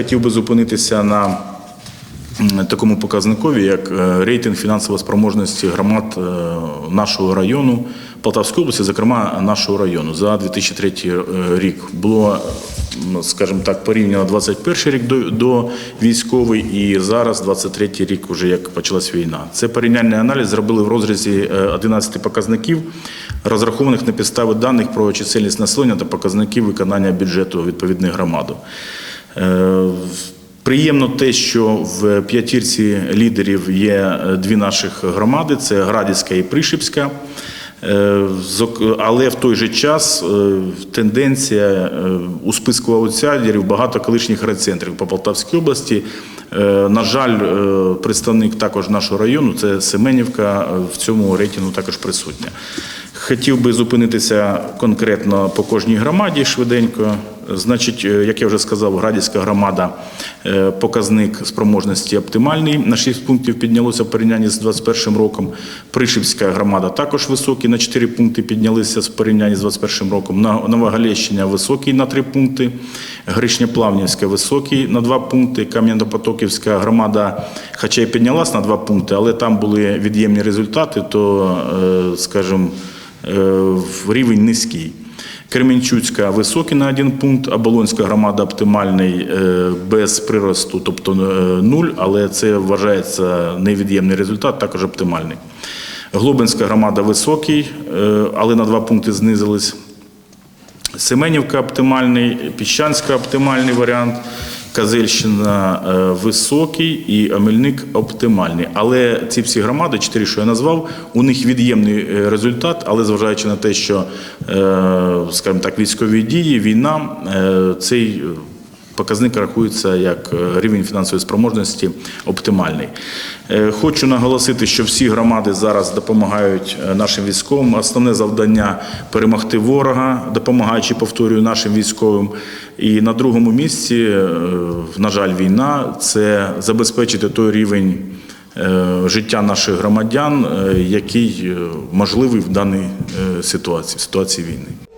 Хотів би зупинитися на такому показникові, як е, рейтинг фінансової спроможності громад е, нашого району Полтавської області, зокрема нашого району за 2003 рік. Було, скажімо так, порівняно 21 рік до, до військовий і зараз 23 рік, вже як почалась війна. Це порівняльний аналіз зробили в розрізі е, 11 показників, розрахованих на підставі даних про чисельність населення та показників виконання бюджету відповідної громади. Е, Приємно те, що в п'ятірці лідерів є е, дві наших громади: це Градівська і Пришипська. Е, Але в той же час тенденція у списку аутсайдерів багато колишніх райцентрів по Полтавській області. На жаль, представник також нашого району, це Семенівка, в цьому рейтингу також присутня. Хотів би зупинитися конкретно по кожній громаді швиденько. Значить, е, як я вже сказав, Градівська громада е, показник спроможності оптимальний. На 6 пунктів піднялося в порівнянні з 2021 роком. Пришипська громада також високий, на 4 пункти піднялися в порівнянні з 2021 роком. На- Новогалещина високий на 3 пункти. Гришня-Плавнівська високий на 2 пункти. Кам'янопотоківська громада, хоча й піднялась на 2 пункти, але там були від'ємні результати, то, е, скажімо, рівень низький. Кременчуцька високий на один пункт, Оболонська громада оптимальний е, без приросту, тобто е, нуль, але це вважається невід'ємний результат, також оптимальний. Глобинська громада високий, е, але на два пункти знизились. Семенівка оптимальний, Піщанська оптимальний варіант, Казельщина е, високий і Омельник оптимальний. Але ці всі громади, чотири, що я назвав, у них від'ємний е, результат, але зважаючи на те, що, е, скажімо так, військові дії, війна, цей Показник рахується як е, рівень фінансової спроможності оптимальний. Е, Хочу наголосити, що всі громади зараз допомагають е, нашим військовим. Основне завдання перемогти ворога, допомагаючи, повторюю, нашим військовим. І на другому місці, на жаль, війна це забезпечити той рівень життя наших громадян, який можливий в даній ситуації, в ситуації війни.